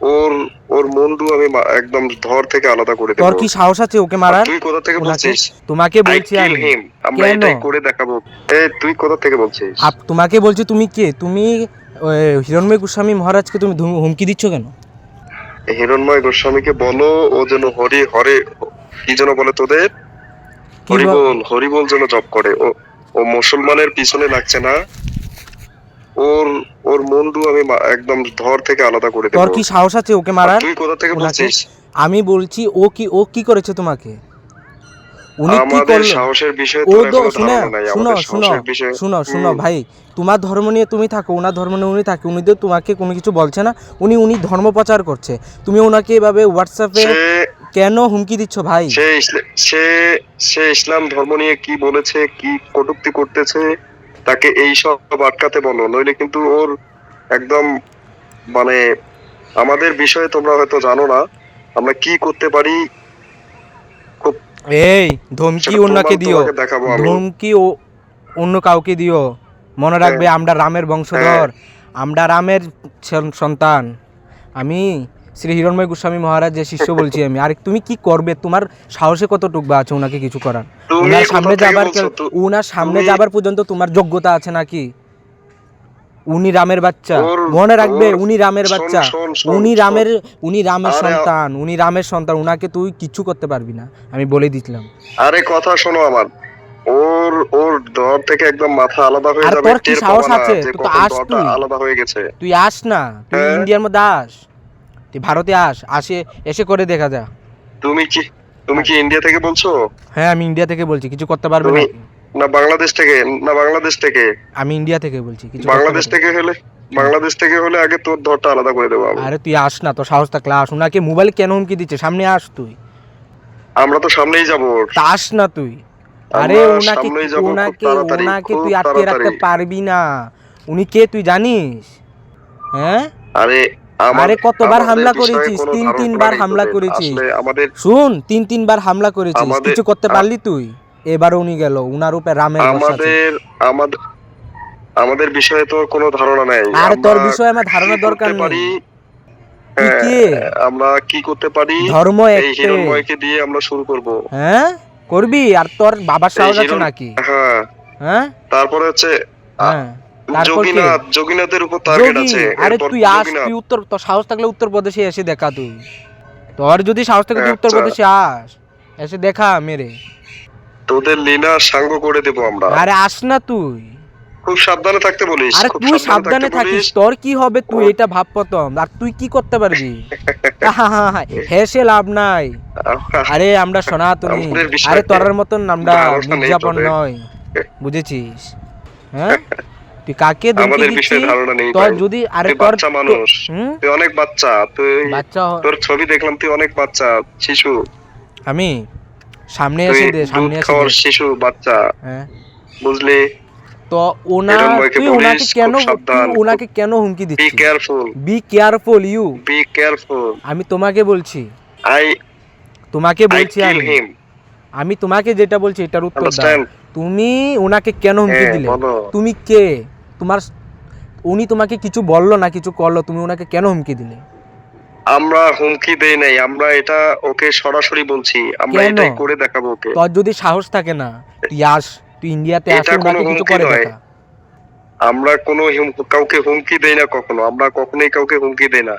ওর ওর মুন্ডু আমি একদম ধর থেকে আলাদা করে দেবো। তোর কি সাহস আছে ওকে মারার? তুই কোথা থেকে বলছিস? তোমাকে বলছি আমি। আমরা কেন? এটাই করে দেখাবো। এ তুই কোথা থেকে বলছিস? আপ তোমাকে বলছি তুমি কে? তুমি হিরণময় গোস্বামী মহারাজকে তুমি হুমকি দিচ্ছ কেন? হিরণময় গোস্বামীকে বলো ও যেন হরি হরে কি যেন বলে তোদের? হরিবোল হরিবোল যেন জব করে। ও ও মুসলমানের পিছনে লাগছে না। ওর ওর মুন্ডু আমি একদম ধর থেকে আলাদা করে দেবো। তোর কি সাহস আছে ওকে মারার? তুই কোথা থেকে বলছিস? আমি বলছি ও কি ও কি করেছে তোমাকে? উনি কি করল? সাহসের বিষয়ে ও তো শুনে শুনো শুনো শুনো শুনো ভাই তোমার ধর্ম নিয়ে তুমি থাকো ওনার ধর্ম নিয়ে উনি থাকে উনি তো তোমাকে কোনো কিছু বলছে না উনি উনি ধর্ম প্রচার করছে। তুমি ওনাকে এভাবে হোয়াটসঅ্যাপে কেন হুমকি দিচ্ছ ভাই? সে সে সে ইসলাম ধর্ম নিয়ে কি বলেছে কি কটুক্তি করতেছে? তাকে এই সব আটকাতে বলো নইলে কিন্তু ওর একদম মানে আমাদের বিষয়ে তোমরা হয়তো জানো না আমরা কি করতে পারি এই ধমকি অন্যকে দিও। দেখাবো ধমকি ও অন্য কাউকে দিও। মনে রাখবে আমরা রামের বংশধর। আমরা রামের সন- সন্তান। আমি শ্রী হিরণময় গোস্বামী মহারাজের শিষ্য বলছি আমি আর তুমি কি করবে? তোমার সাহসে কতটুক বা আছে ওনাকে কিছু করার? ওনার সামনে যাবার ওনার সামনে যাবার পর্যন্ত তোমার যোগ্যতা আছে নাকি? উনি রামের বাচ্চা। মনে রাখবে উনি রামের বাচ্চা। উনি রামের উনি রামের সন্তান উনি রামের সন্তান। উনাকে তুই কিছু করতে পারবি না। আমি বলে দিছিলাম। আরে কথা শোনো আমার। ওর ওর দর থেকে একদম মাথা আলাদা হয়ে আর যাবে। তোর কি সাহস আছে? তুই আস তুই। আলাদা হয়ে গেছে। তুই আস না। তুই হ্যাঁ। ইন্ডিয়ার মধ্যে আস। তুই ভারতে আস আসে এসে করে দেখা যা। তুমি কি তুমি কি ইন্ডিয়া থেকে বলছো? হ্যাঁ আমি ইন্ডিয়া থেকে বলছি কিছু করতে পারবে না না বাংলাদেশ থেকে না বাংলাদেশ থেকে? আমি ইন্ডিয়া থেকে বলছি কিছু বাংলাদেশ থেকে হলে বাংলাদেশ থেকে হলে আগে তোর ধরটা আলাদা করে দেবো আরে তুই আস না তোর সাহস থাকলে আস। ওনাকে মোবাইল কেন হুমকি দিচ্ছে সামনে আস তুই। আমরা তো সামনেই যাব তা আস না তুই। আরে ওনাকে ওনাকে ওনাকে তুই আটকে রাখতে পারবি না। উনি কে তুই জানিস? হ্যাঁ? আরে আরে কতবার হামলা করেছিস? তিন তিনবার হামলা। করেছিস। শুন তিন তিনবার হামলা করেছিস। কিছু করতে পারলি তুই? এবার উনি গেল উনার উপরে রামের আমাদের আমাদের আমাদের বিষয়ে তোর কোনো ধারণা নাই। আর তোর বিষয়ে আমার ধারণা দরকার নেই। হ্যাঁ? আমরা কি করতে পারি? ধর্ম এই হিরণময়কে দিয়ে আমরা শুরু করব। হ্যাঁ? করবি? আর তোর বাবার সাহস আছে নাকি? হ্যাঁ। হ্যাঁ? তারপরে হচ্ছে হ্যাঁ? যোগীনাথ যোগীনাথের উপর টার্গেট আছে। আরে তুই আস তুই উত্তর তোর সাহস থাকলে উত্তরপ্রদেশে এসে দেখা তুই। তোর যদি সাহস থাকে তুই আচ্ছা। উত্তরপ্রদেশে আস। এসে দেখা মেরে। তোদের লীলা সাঙ্গ করে দেব আমরা। আরে আস না তুই। খুব সাবধানে থাকতে বলিস আরে তুই সাবধানে থাকিস তোর কি হবে তুই? এটা ভাব প্রথম। আর তুই কি করতে পারবি? হেসে লাভ নাই। আরে আমরা সনাতনী। আরে তোরার মতন আমরা মির্জাপন নয়। বুঝেছিস? হ্যাঁ? তুই কাকে ধমকি দিচ্ছিস? তোর যদি আরে তোর বাচ্চা মানুষ। তুই অনেক বাচ্চা তুই বাচ্চা তোর ছবি দেখলাম তুই অনেক বাচ্চা শিশু। আমি? সামনে এসে দে সামনে এসে দে। শিশু বাচ্চা। হ্যাঁ। বুঝলি? তো ওনা তুই ওনাকে কেন ওনাকে কেন হুমকি be careful be careful you be careful আমি তোমাকে বলছি। আই তোমাকে বলছি আমি। আমি তোমাকে যেটা বলছি এটার উত্তর দাও। তুমি ওনাকে কেন হুমকি দিলে? তুমি কে? তোমার উনি তোমাকে কিছু বলল না কিছু করল তুমি ওনাকে কেন হুমকি দিলে? আমরা হুমকি দেই নাই আমরা এটা ওকে সরাসরি বলছি আমরা? এটাই করে দেখাবো ওকে। তোর যদি সাহস থাকে না তুই আস তুই ইন্ডিয়াতে এটা আসে কোনো ওনাকে কিছু করে দেখা। আমরা কোনো কাউকে হুমকি দেই না কখনো আমরা কখনোই কাউকে হুমকি দেই না।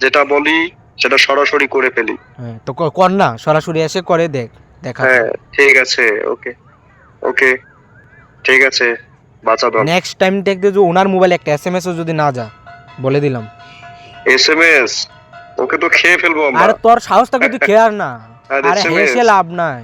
যেটা বলি সেটা সরাসরি করে ফেলি। হ্যাঁ তো কর না সরাসরি এসে করে দেখ দেখা হ্যাঁ ঠিক আছে ওকে। ওকে ঠিক আছে বাঁচা দাও নেক্সট টাইম দেখতে যে ওনার মোবাইল একটা এসএমএস যদি না যা বলে দিলাম। এসএমএস এম এস ওকে তো খেয়ে ফেলব আমরা। আরে তোর সাহস থাকে তুই খেয়ার না। আর আরে হেসে লাভ নাই।